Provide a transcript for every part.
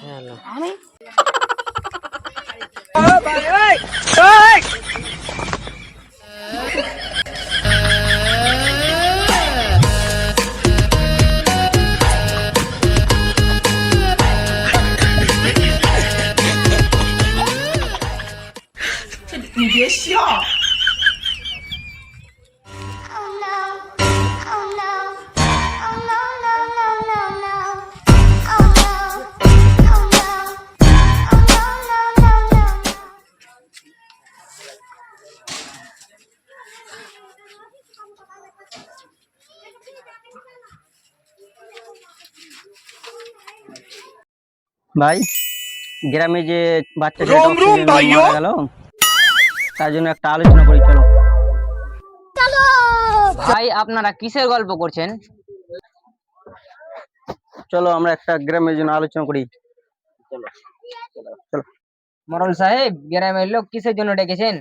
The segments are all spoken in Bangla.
Hello. Mommy? Ôi, bà ơi! Ôi! Oh. Oh. Oh no, no, no. ভাই গ্রামে যে বাচ্চা গেল তার জন্য একটা আলোচনা করি চলো। ভাই আপনারা কিসের গল্প করছেন? চলো আমরা একটা গ্রামের জন্য আলোচনা করি। চলো চলো। মরল সাহেব গ্রামের লোক কিসের জন্য ডেকেছেন?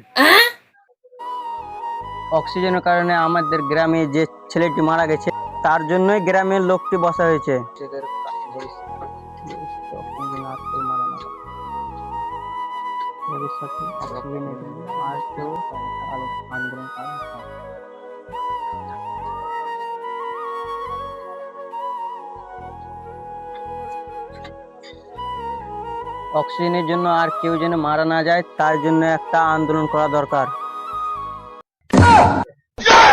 অক্সিজেনের কারণে আমাদের গ্রামে যে ছেলেটি মারা গেছে তার জন্যই গ্রামের লোকটি বসা হয়েছে। ভবিষ্যতে অক্সিজেনের জন্য আর কেউ আলো- আন্দোলন করা অক্সিজেনের জন্য আর কেউ যেন মারা না যায় তার জন্য একটা আন্দোলন করা দরকার।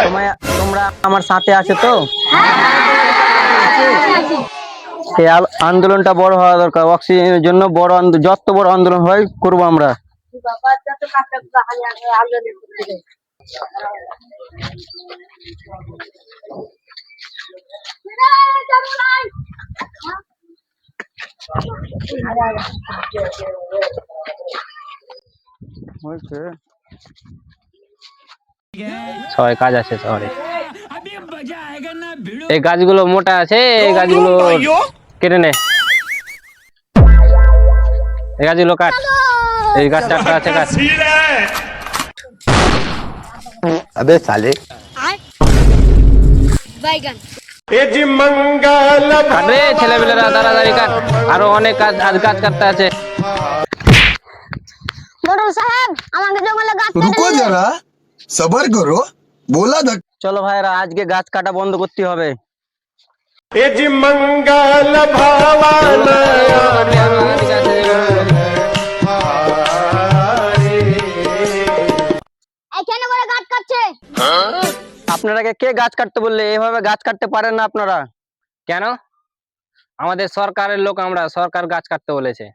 তোমায়- তোমরা আমার সাথে আছো তো? সেই আল- আন্দোলনটা বড় হওয়া দরকার। অক্সিজেনের জন্য বড় যত বড় আন্দোলন হয় করব আমরা। সবাই কাজ আছে শহরে এই গাছগুলো মোটা আছে এই গাছগুলো কেটে নে। এই গাছগুলো কাট। এই গাছ চারটা আছে গাছ। আবে সালে। বাইগান। আরও অনেক কাজ আজ কাজ করতে আছে। চলো ভাইরা আজকে গাছ কাটা বন্ধ করতে হবে। এখানে গাছ কাটছে। আপনারাকে কে গাছ কাটতে বললে? এভাবে গাছ কাটতে পারেন না আপনারা। কেন? আমাদের সরকারের লোক আমরা সরকার গাছ কাটতে বলেছে।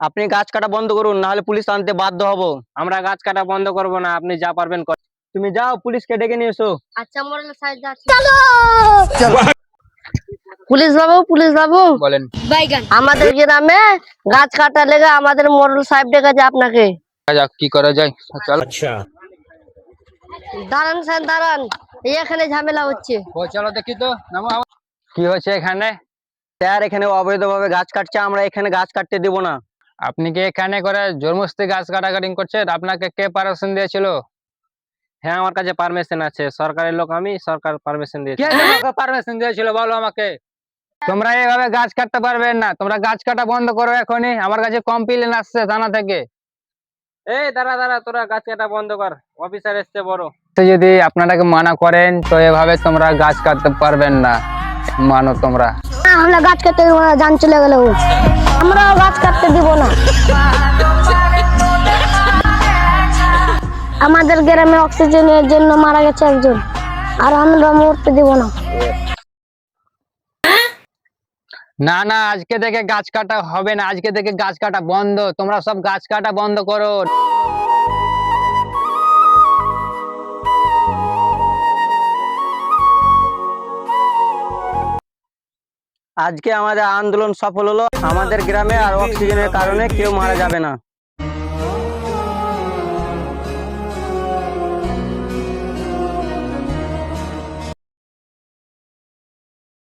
আপনি গাছ কাটা বন্ধ করুন নাহলে পুলিশ আনতে বাধ্য হব। আমরা গাছ কাটা বন্ধ করব না আপনি যা পারবেন কর- তুমি যাও পুলিশকে ডেকে নিয়ে এসো। আচ্ছা মোটর সাহেব যাচ্ছে চলো। পুলিশ বাবু পুলিশ বাবু বলেন। আমাদের গ্রামে গাছ কাটা লেগে আমাদের মোটর সাহেব ডেকেছে আপনাকে। যাক কি করা যায়। চল। দাঁড়ান স্যার দাঁড়ান। এখানে ঝামেলা হচ্ছে। ও চলো দেখি তো। নামো। কি হচ্ছে এখানে? স্যার এখানে অবৈধভাবে গাছ কাটছে আমরা এখানে গাছ কাটতে দেব না। আপনি কি এখানে করে জন্মস্তি গাছ কাটাকাটি করছেন? আপনাকে কে পারমিশন দিয়েছিল? হ্যাঁ আমার কাছে পারমিশন আছে। সরকারের লোক আমি সরকার পারমিশন দিয়েছে। কে পারমিশন দিয়েছিল? বলো আমাকে। তোমরা এভাবে গাছ কাটতে পারবেন না। তোমরা গাছ কাটা বন্ধ করো এখনই। আমার কাছে কমপ্লেন আসছে থানা থেকে। এই দাঁড়া দাঁড়া তোরা গাছ কাটা বন্ধ কর। অফিসার এসছে বড়। তো যদি আপনারাকে মানা করেন তো এভাবে তোমরা গাছ কাটতে পারবেন না। মানো তোমরা। আমরা গাছ কাটতে দিব না যান চলে গেল আমরা গাছ কাটতে দিব না। আমাদের গ্রামে অক্সিজেনের জন্য মারা গেছে একজন। আর আমরা মরতে দিব না। না না, আজকে থেকে গাছ কাটা হবে না, আজকে থেকে গাছ কাটা বন্ধ, তোমরা সব গাছ কাটা বন্ধ করো। আজকে আমাদের আন্দোলন সফল হলো, আমাদের গ্রামে আর অক্সিজেনের কারণে কেউ মারা যাবে না।